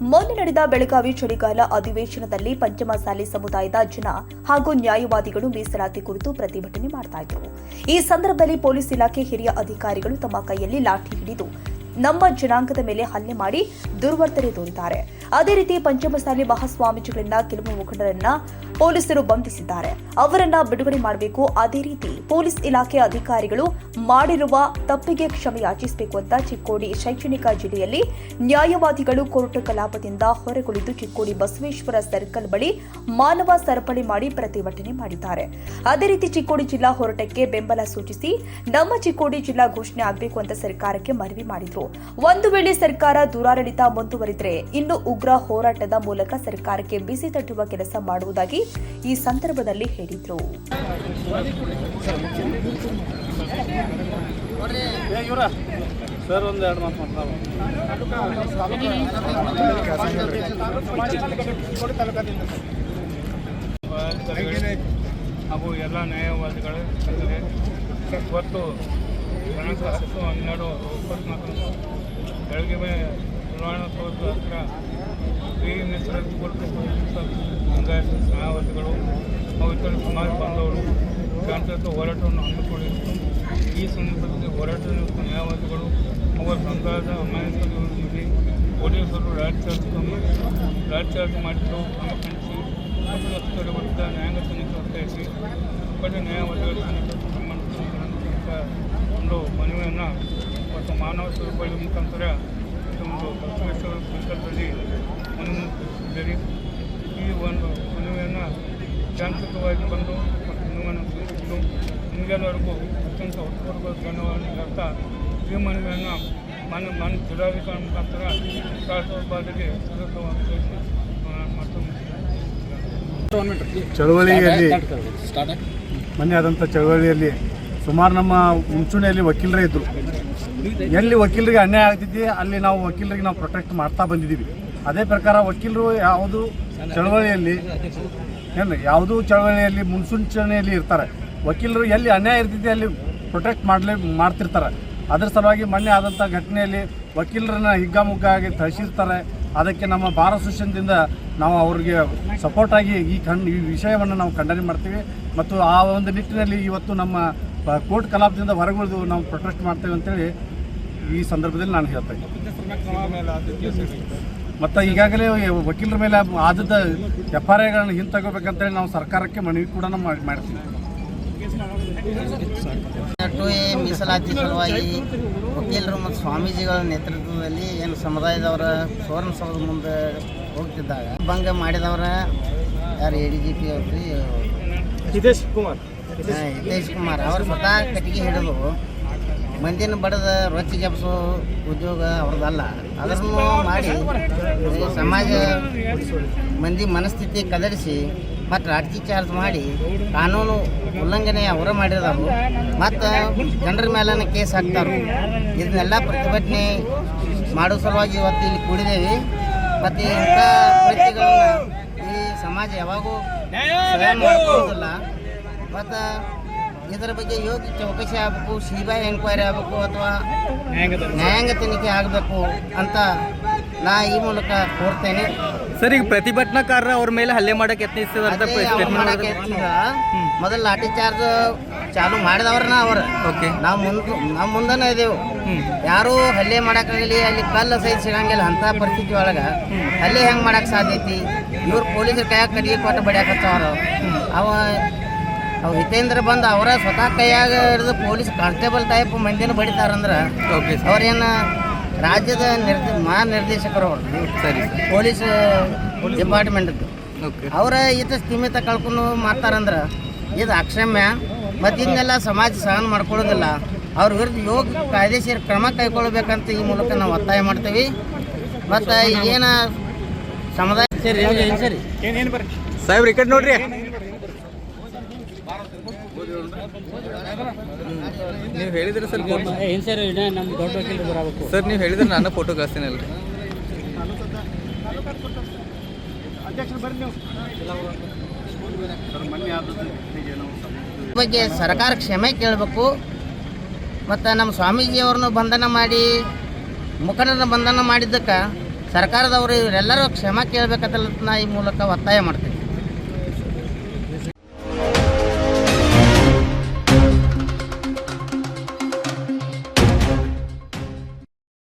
ಮೊನ್ನೆ ನಡೆದ ಬೆಳಗಾವಿ ಚಳಿಗಾಲ ಅಧಿವೇಶನದಲ್ಲಿ ಪಂಚಮಸಾಲಿ ಸಮುದಾಯದ ಜನ ಹಾಗೂ ನ್ಯಾಯವಾದಿಗಳು ಮೀಸಲಾತಿ ಕುರಿತು ಪ್ರತಿಭಟನೆ ಇದ್ರು ಈ ಸಂದರ್ಭದಲ್ಲಿ ಪೊಲೀಸ್ ಇಲಾಖೆ ಹಿರಿಯ ಅಧಿಕಾರಿಗಳು ತಮ್ಮ ಕೈಯಲ್ಲಿ ಲಾಠಿ ಹಿಡಿದು ನಮ್ಮ ಜನಾಂಗದ ಮೇಲೆ ಹಲ್ಲೆ ಮಾಡಿ ದುರ್ವರ್ತನೆ ತೋರಿದ್ದಾರೆ. ಅದೇ ರೀತಿ ಪಂಚಮಸಾಲಿ ಮಹಾಸ್ವಾಮೀಜಿಗಳಿಂದ ಕೆಲವು ಮುಖಂಡರನ್ನ ಪೊಲೀಸರು ಬಂಧಿಸಿದ್ದಾರೆ. ಅವರನ್ನ ಬಿಡುಗಡೆ ಮಾಡಬೇಕು. ಅದೇ ರೀತಿ ಪೊಲೀಸ್ ಇಲಾಖೆ ಅಧಿಕಾರಿಗಳು ಮಾಡಿರುವ ತಪ್ಪಿಗೆ ಕ್ಷಮೆ ಯಾಚಿಸಬೇಕು ಅಂತ ಚಿಕ್ಕೋಡಿ ಶೈಕ್ಷಣಿಕ ಜಿಲ್ಲೆಯಲ್ಲಿ ನ್ಯಾಯವಾದಿಗಳು ಕೋರ್ಟ್ ಕಲಾಪದಿಂದ ಹೊರಗುಳಿದು ಚಿಕ್ಕೋಡಿ ಬಸವೇಶ್ವರ ಸರ್ಕಲ್ ಬಳಿ ಮಾನವ ಸರಪಳಿ ಮಾಡಿ ಪ್ರತಿಭಟನೆ ಮಾಡಿದ್ದಾರೆ. ಅದೇ ರೀತಿ ಚಿಕ್ಕೋಡಿ ಜಿಲ್ಲಾ ಹೋರಾಟಕ್ಕೆ ಬೆಂಬಲ ಸೂಚಿಸಿ ನಮ್ಮ ಚಿಕ್ಕೋಡಿ ಜಿಲ್ಲಾ ಘೋಷಣೆ ಆಗಬೇಕು ಅಂತ ಸರ್ಕಾರಕ್ಕೆ ಮನವಿ ಮಾಡಿದ್ರು. ಒಂದು ವೇಳೆ ಸರ್ಕಾರ ದುರಾಡಳಿತ ಮುಂದುವರಿದರೆ ಇನ್ನು ಉಗ್ರ ಹೋರಾಟದ ಮೂಲಕ ಸರ್ಕಾರಕ್ಕೆ ಬಿಸಿ ತಟ್ಟುವ ಕೆಲಸ ಮಾಡುವುದಾಗಿ ಈ ಸಂದರ್ಭದಲ್ಲಿ ಹೇಳಿದ್ರು. ಸರ್ ಒಂದು ಎರಡು ಮಾತು ಮಾತಾಡೋಣ ಹಾಗೂ ಎಲ್ಲ ನ್ಯಾಯವಾದಿಗಳು ಜೊತೆಗೆ ಇವತ್ತು ದಿನಾಂಕ ಹತ್ತು ಹನ್ನೆರಡು ಇಪ್ಪತ್ನಾಲ್ಕು ಬೆಳಗ್ಗೆ ಚುನಾವಣೋತ್ಸವದ ಹತ್ರ ಈ ಕೊಟ್ಟು ಲಿಂಗಾಯತ ನ್ಯಾಯವಾದಿಗಳು ಹಾಗೂ ಇತರ ಸಮಾಜ ಬಾಂಧವರು ಶಾಂತಿಯುತ ಹೋರಾಟವನ್ನು ಹಮ್ಮಿಕೊಂಡಿದ್ದು ಈ ಸಂದರ್ಭದಲ್ಲಿ ಹೋರಾಟ ನಿರತ ನ್ಯಾಯವಾದಿಗಳು ಅವರ ಸಂಘದ ಅಮಾಯಕರಿಗೆ ಪೊಲೀಸರು ಲಾಠಿಚಾರ್ಜ್ ಲಾಠಿಚಾರ್ಜ್ ಮಾಡಿದ್ದು ಕ್ರಮಕಣಿಸಿ ತಪ್ಪಿತಸ್ಥರ ವಿರುದ್ಧ ನ್ಯಾಯಾಂಗ ತನಿಖೆ ಒತ್ತಾಯಿಸಿ ಕಡೆ ನ್ಯಾಯವಾದಿಗಳ ಸಂಬಂಧಿಸಿದಂಥ ಒಂದು ಮನವಿಯನ್ನು ಮತ್ತು ಮಾನವ ಸರಪಳಿ ಮುಖಾಂತರ ಒಂದು ಮನವಿಯನ್ನು ಶಾಂತಿಯುತವಾಗಿ ಬಂದು ಮನವಿಯನ್ನು ಸಲ್ಲಿಸಿದ್ದು ನಿಮಗೆಲ್ಲರಿಗೂ ಅತ್ಯಂತ ಹೃತ್ಪೂರ್ವಕ ಧನ್ಯವಾದ ಹೇಳ್ತಾ ಈ ಮನವಿಯನ್ನು ಮಾನ್ಯ ಮಾನ್ಯ ಜಿಲ್ಲಾಧಿಕಾರಿ ಮುಖಾಂತರ ಮತ್ತೊಮ್ಮೆ ಚಳವಳಿಯಲ್ಲಿ ಮೊನ್ನೆ ಆದಂಥ ಚಳವಳಿಯಲ್ಲಿ ಸುಮಾರು ನಮ್ಮ ಮುಂಚೂಣಿಯಲ್ಲಿ ವಕೀಲರೇ ಇದ್ದರು ಎಲ್ಲಿ ವಕೀಲರಿಗೆ ಅನ್ಯಾಯ ಆಗ್ತಿದ್ದೆ ಅಲ್ಲಿ ನಾವು ವಕೀಲರಿಗೆ ನಾವು ಪ್ರೊಟೆಕ್ಟ್ ಮಾಡ್ತಾ ಬಂದಿದ್ದೀವಿ. ಅದೇ ಪ್ರಕಾರ ವಕೀಲರು ಯಾವುದು ಚಳವಳಿಯಲ್ಲಿ ಏನು, ಯಾವುದೂ ಚಳವಳಿಯಲ್ಲಿ ಮುನ್ಸೂಚನೆಯಲ್ಲಿ ಇರ್ತಾರೆ. ವಕೀಲರು ಎಲ್ಲಿ ಅನ್ಯಾಯ ಇರ್ತೈತಿ ಅಲ್ಲಿ ಪ್ರೊಟೆಕ್ಟ್ ಮಾಡಲೇ, ಮಾಡ್ತಿರ್ತಾರೆ. ಅದ್ರ ಸಲುವಾಗಿ ಮೊನ್ನೆ ಆದಂಥ ಘಟನೆಯಲ್ಲಿ ವಕೀಲರನ್ನ ಹಿಗ್ಗಾಮುಗ್ಗಾಗಿ ಥಳಿಸಿರ್ತಾರೆ. ಅದಕ್ಕೆ ನಮ್ಮ ಭಾರತ ಸೂಚನದಿಂದ ನಾವು ಅವ್ರಿಗೆ ಸಪೋರ್ಟಾಗಿ ಈ ಕಣ್ ಈ ವಿಷಯವನ್ನು ನಾವು ಖಂಡನೆ ಮಾಡ್ತೀವಿ. ಮತ್ತು ಆ ಒಂದು ನಿಟ್ಟಿನಲ್ಲಿ ಇವತ್ತು ನಮ್ಮ ಕೋರ್ಟ್ ಕಲಾಪದಿಂದ ಹೊರಗುಳಿದು ನಾವು ಪ್ರೊಟೆಸ್ಟ್ ಮಾಡ್ತೇವೆ ಅಂತೇಳಿ ಈ ಸಂದರ್ಭದಲ್ಲಿ ನಾನು ಹೇಳ್ತೇನೆ ಮತ್ತು ಈಗಾಗಲೇ ವಕೀಲರ ಮೇಲೆ ಆದದ ಎಫ್ ಆರ್ ಐಗಳನ್ನು ಹಿಂತಗೋಬೇಕಂತೇಳಿ ನಾವು ಸರ್ಕಾರಕ್ಕೆ ಮನವಿ ಕೂಡ ಮಾಡಿ ಮಾಡ್ತೀವಿ. ಟು ಎ ಮೀಸಲಾತಿ ಸಲುವಾಗಿ ವಕೀಲರು ಮತ್ತು ಸ್ವಾಮೀಜಿಗಳ ನೇತೃತ್ವದಲ್ಲಿ ಏನು ಸಮುದಾಯದವರ ಸುವರ್ಣ ಸೌಧ ಮುಂದೆ ಹೋಗ್ತಿದ್ದಾಗ ಭಂಗ ಮಾಡಿದವರ ಯಾರು ಎ ಡಿ ಜಿ ಪಿ ಅವ್ರಿ ಹಿತೇಶ್ ಕುಮಾರ್. ಹಿತೇಶ್ ಕುಮಾರ್. ಅವರು ಸ್ವತಃ ಕಟ್ಟಿಗೆ ಹಿಡಿದು ಮಂದಿನ ಬಡದ ರೊಚ್ಚಿ ಜಪಿಸೋ ಉದ್ಯೋಗ ಅವ್ರದ್ದಲ್ಲ ಅದನ್ನು ಮಾಡಿ ಸಮಾಜ ಮಂದಿ ಮನಸ್ಥಿತಿ ಕದಡಿಸಿ, ಮತ್ತು ಲಾಠಿ ಚಾರ್ಜ್ ಮಾಡಿ, ಕಾನೂನು ಉಲ್ಲಂಘನೆ ಅವರ ಮಾಡಿರೋದವರು ಮತ್ತು ಜನರ ಮೇಲನ ಕೇಸ್ ಹಾಕ್ತಾರೆ. ಇದನ್ನೆಲ್ಲ ಪ್ರತಿಭಟನೆ ಮಾಡೋ ಸಲುವಾಗಿ ಇವತ್ತು ಇಲ್ಲಿ ಕೂಡಿದ್ದೇವೆ ಮತ್ತು ಇಂಥ ಪ್ರತಿಗಳನ್ನ ಈ ಸಮಾಜ ಯಾವಾಗೂ ಮತ್ತು ಇದರ ಬಗ್ಗೆ ಯೋಗ್ಯ ಚೌಕಶಿ ಆಗಬೇಕು ಸಿಬಿಐ ಎನ್ಕ್ವೈರಿ ಆಗಬೇಕು ಅಥವಾ ನ್ಯಾಯಾಂಗ ತನಿಖೆ. ಆಗಬೇಕು ಅಂತ ನಾ ಈ ಮೂಲಕ ಕೋರ್ತೇನೆ. ಸರ್ ಈಗ ಪ್ರತಿಭಟನಾಕಾರರ ಅವ್ರ ಮೇಲೆ ಹಲ್ಲೆ ಮಾಡಕ್ಕೆ ಯತ್ನಿಸಿದಂತ. ಮೊದಲು ಲಾಠಿ ಚಾರ್ಜ್ ಚಾಲು ಮಾಡಿದವ್ರನ್ನ ಅವ್ರ. ಓಕೆ. ನಾವು ಮುಂದೆ ನಾವು ಮುಂದನೇ ಇದೇವು. ಯಾರು ಹಲ್ಲೆ ಮಾಡಕ್ಕಾಗಲಿ ಅಲ್ಲಿ ಕಲ್ಲು ಸಹಿತ ಸಿಗಂಗಿಲ್ಲ ಅಂತ ಪರಿಸ್ಥಿತಿ ಒಳಗೆ ಹಲ್ಲೆ ಹೆಂಗೆ ಮಾಡಕ್ಕೆ ಸಾಧ್ಯ ಐತಿ ಇವ್ರು ಪೊಲೀಸರು ಕೈಯಾಗ ಕಡಿಗೆ ಕೊಟ್ಟು ಬಡಿಯಾಕತ್ತವ್ರು. ಅವು ಹಿತೇಂದ್ರ ಬಂದು ಅವರ ಸ್ವತಃ ಕೈಯಾಗ ಹಿಡಿದು ಪೊಲೀಸ್ ಕಾನ್ಸ್ಟೇಬಲ್ ಟೈಪ್ ಮಂದಿನ ಬಡಿತಾರಂದ್ರೆ ಅವ್ರೇನು ರಾಜ್ಯದ ನಿರ್ದ ಮಹಾ ನಿರ್ದೇಶಕರು ಅವರು. ಸರಿ ಪೊಲೀಸ್ ಡಿಪಾರ್ಟ್ಮೆಂಟ್ ಅವರ ಈತ ಸ್ಥಿಮಿತ ಕಳ್ಕೊಂಡು ಮಾಡ್ತಾರಂದ್ರೆ ಇದು ಅಕ್ಷಮ್ಯ ಮತ್ತು ಇದನ್ನೆಲ್ಲ ಸಮಾಜ ಸಹನ ಮಾಡ್ಕೊಳ್ಳೋದಿಲ್ಲ. ಅವ್ರ ವಿರುದ್ಧ ಯೋಗ ಕಾಯ್ದೆಶೀರ ಕ್ರಮ ಕೈಗೊಳ್ಬೇಕಂತ ಈ ಮೂಲಕ ನಾವು ಒತ್ತಾಯ ಮಾಡ್ತೀವಿ. ಮತ್ತು ಏನು ಸಮುದಾಯ ಸರಿ ಸರಿ. ಸಾಹೇಬ್ರ ಈ ಕಡೆ ನೋಡ್ರಿ. ನೀವು ಹೇಳಿದ್ರೆ ಸರ್ ಏನು ಸರ್ ನಮ್ಮ ದೊಡ್ಡ ವಕೀಲರು ಬರಬೇಕು. ಸರ್ ನೀವು ಹೇಳಿದ್ರೆ ನಾನು ಫೋಟೋ ಕಳಿಸ್ತೀನಿ ಅಲ್ರಿ. ಬಗ್ಗೆ ಸರ್ಕಾರ ಕ್ಷಮೆ ಕೇಳಬೇಕು. ಮತ್ತು ನಮ್ಮ ಸ್ವಾಮೀಜಿಯವ್ರನ್ನು ಬಂಧನ ಮಾಡಿ ಮುಖಂಡನ ಬಂಧನ ಮಾಡಿದ್ದಕ್ಕೆ ಸರ್ಕಾರದವರು ಇವರೆಲ್ಲರೂ ಕ್ಷಮೆ ಕೇಳಬೇಕಂತ ನಾ ಈ ಮೂಲಕ ಒತ್ತಾಯ ಮಾಡ್ತೀನಿ.